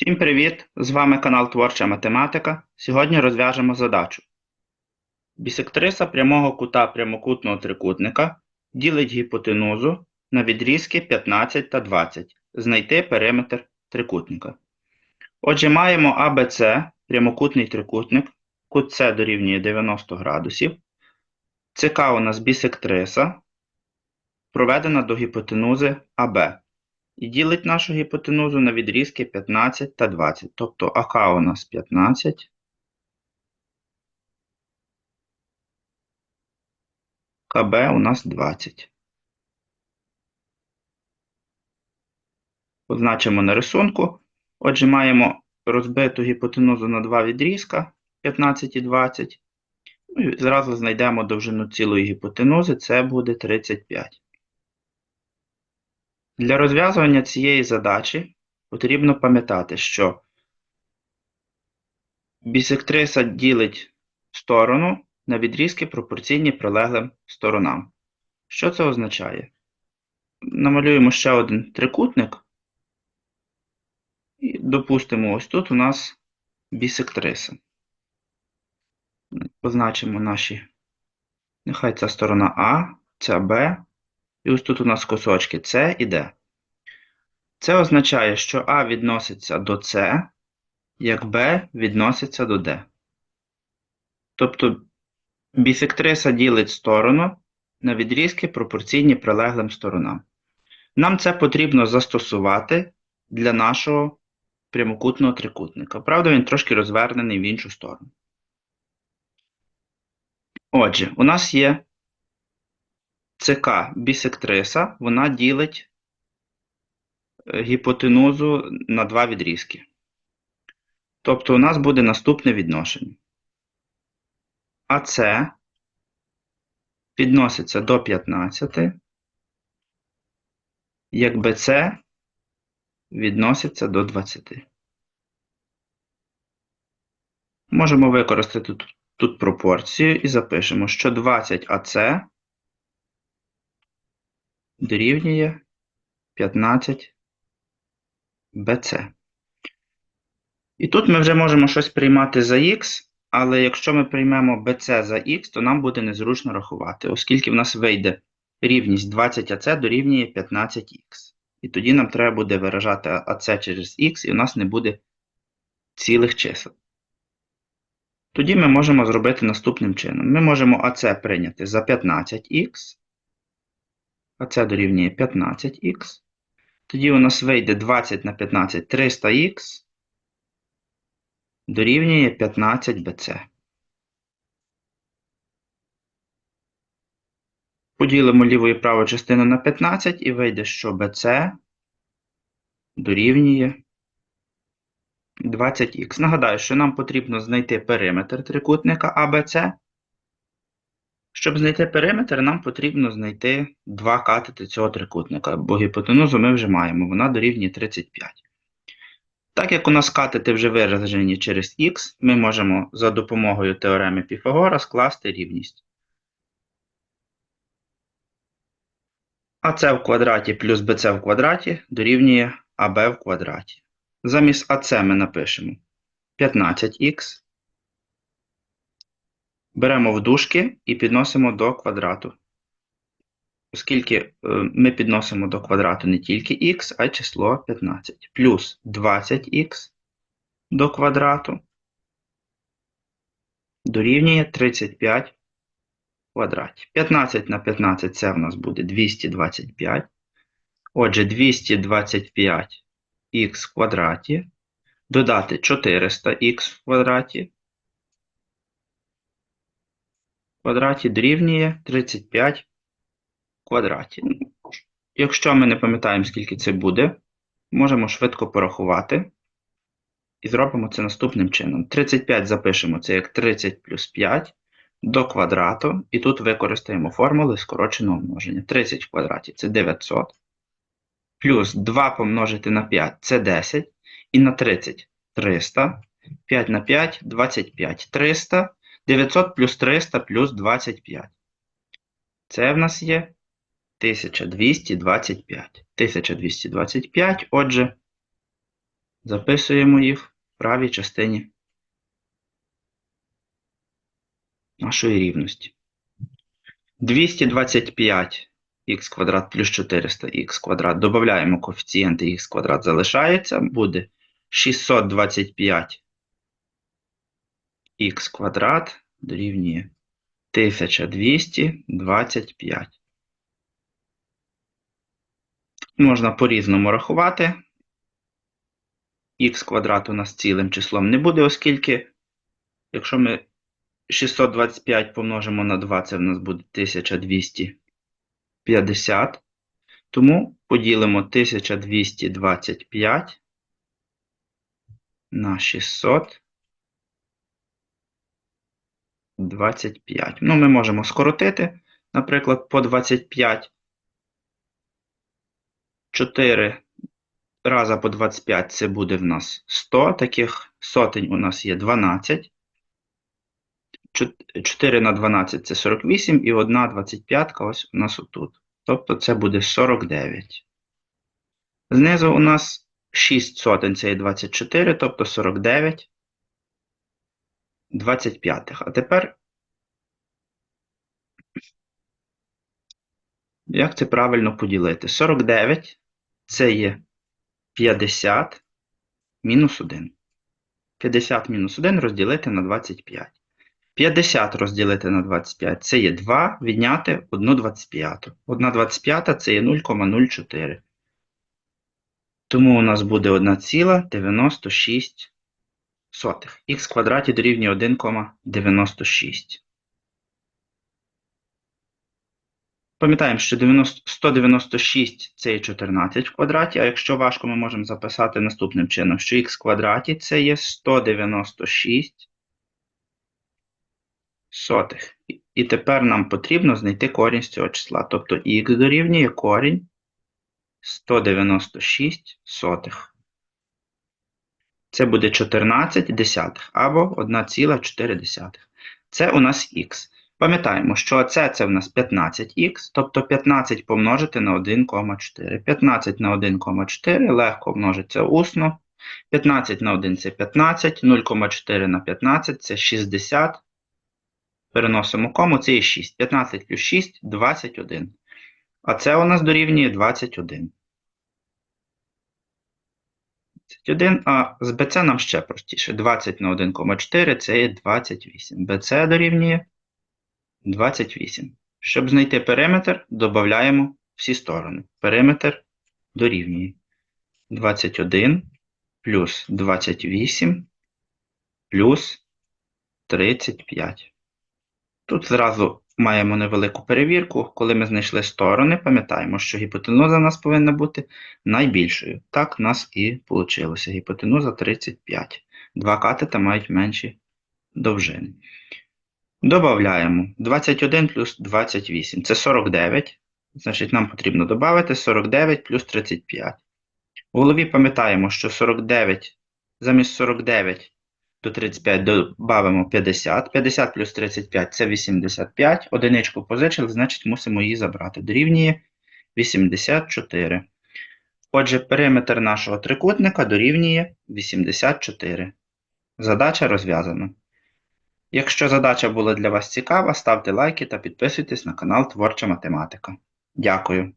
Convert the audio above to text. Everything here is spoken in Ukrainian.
Всім привіт! З вами канал Творча Математика. Сьогодні розв'яжемо задачу. Бісектриса прямого кута прямокутного трикутника ділить гіпотенузу на відрізки 15 та 20. Знайти периметр трикутника. Отже, маємо АБЦ, прямокутний трикутник, кут С дорівнює 90 градусів. ЦК у нас бісектриса, проведена до гіпотенузи АБ і ділить нашу гіпотенузу на відрізки 15 та 20. Тобто АК у нас 15, КБ у нас 20. Позначимо на рисунку. Отже, маємо розбиту гіпотенузу на два відрізка 15 і 20. Ну, і зразу знайдемо довжину цілої гіпотенузи, це буде 35. Для розв'язування цієї задачі потрібно пам'ятати, що бісектриса ділить сторону на відрізки пропорційні прилеглим сторонам. Що це означає? Намалюємо ще один трикутник. І допустимо, ось тут у нас бісектриса. Позначимо наші, нехай ця сторона А, ця Б, і ось тут у нас кусочки С і Д. Це означає, що А відноситься до С, як Б відноситься до Д. Тобто бісектриса ділить сторону на відрізки пропорційні прилеглим сторонам. Нам це потрібно застосувати для нашого прямокутного трикутника. Правда, він трошки розвернений в іншу сторону. Отже, у нас є ЦК бісектриса, вона ділить гіпотенузу на два відрізки. Тобто у нас буде наступне відношення. АС відноситься до 15, як БЦ відноситься до 20. Можемо використати тут, тут пропорцію і запишемо, що 20 АС дорівнює 15 BC. І тут ми вже можемо щось приймати за х, але якщо ми приймемо BC за х, то нам буде незручно рахувати, оскільки в нас вийде рівність 20ac дорівнює 15х. І тоді нам треба буде виражати ac через х, і у нас не буде цілих чисел. Тоді ми можемо зробити наступним чином. Ми можемо AC прийняти за 15х, AC дорівнює 15х. Тоді у нас вийде 20 на 15 300х дорівнює 15 BC. Поділимо ліву і праву частину на 15 і вийде, що BC дорівнює 20х. Нагадаю, що нам потрібно знайти периметр трикутника ABC. Щоб знайти периметр, нам потрібно знайти два катети цього трикутника, бо гіпотенузу ми вже маємо, вона дорівнює 35. Так як у нас катети вже виражені через х, ми можемо за допомогою теореми Піфагора скласти рівність. АС в квадраті плюс БЦ в квадраті дорівнює АБ в квадраті. Замість АС ми напишемо 15х. Беремо в дужки і підносимо до квадрату. Оскільки е, ми підносимо до квадрату не тільки х, а й число 15. Плюс 20х до квадрату дорівнює 35 в квадраті. 15 на 15 це в нас буде 225. Отже, 225х в квадраті. Додати 400х в квадраті. В квадраті дорівнює 35 в квадраті. Якщо ми не пам'ятаємо, скільки це буде, можемо швидко порахувати. І зробимо це наступним чином. 35 запишемо це як 30 плюс 5 до квадрату. І тут використаємо формули скороченого множення. 30 в квадраті це 900. Плюс 2 помножити на 5 це 10. І на 30 300. 5 на 5 25. 300. 900 плюс 300 плюс 25. Це в нас є 1225. 1225. Отже, Записуємо їх в правій частині нашої рівності. 225 х квадрат плюс 400 х квадрат. Додаємо коефіцієнти х квадрат залишається. Буде 625 х квадрат дорівнює 1225. Можна по-різному рахувати. Х квадрат у нас цілим числом не буде, оскільки, якщо ми 625 помножимо на 2, це в нас буде 1250. Тому поділимо 1225 на 625. Ну, ми можемо скоротити, наприклад, по 25. 4 раза по 25 це буде в нас 100. Таких сотень у нас є 12. 4 на 12 це 48, і 1 25 ось у нас отут. Тобто це буде 49. Знизу у нас 6 сотень це є 24, тобто 49 25. А тепер, як це правильно поділити? 49 це є 50 мінус 1. 50 мінус 1 розділити на 25. 50 розділити на 25 це є 2, відняти 1 25. 1 25 це є 0,04. Тому у нас буде 1,96. Х квадраті дорівнює 1,96. Пам'ятаємо, що 90, 196 це є 14 в квадраті, а якщо важко, ми можемо записати наступним чином, що х квадраті це є 196 сотих. І тепер нам потрібно знайти корінь з цього числа. Тобто х дорівнює корінь 196 сотих. Це буде 14 десятих або 1,4. Це у нас х. Пам'ятаємо, що це, це в нас 15х, тобто 15 помножити на 1,4. 15 на 1,4 легко множиться усно. 15 на 1 це 15, 0,4 на 15 це 60. Переносимо кому, це є 6. 15 плюс 6 – 21. А це у нас дорівнює 21. 21, а з BC нам ще простіше. 20 на 1,4 це є 28. BC дорівнює 28. Щоб знайти периметр, додаємо всі сторони. Периметр дорівнює 21 плюс 28 плюс 35. Тут зразу маємо невелику перевірку. Коли ми знайшли сторони, пам'ятаємо, що гіпотенуза у нас повинна бути найбільшою. Так у нас і вийшло. Гіпотенуза 35. Два катета мають менші довжини. Добавляємо 21 плюс 28. Це 49. Значить, нам потрібно додати 49 плюс 35. У голові пам'ятаємо, що 49 замість 49 до 35 додамо 50. 50 плюс 35 це 85. Одиничку позичили, значить мусимо її забрати. Дорівнює 84. Отже, периметр нашого трикутника дорівнює 84. Задача розв'язана. Якщо задача була для вас цікава, ставте лайки та підписуйтесь на канал Творча Математика. Дякую.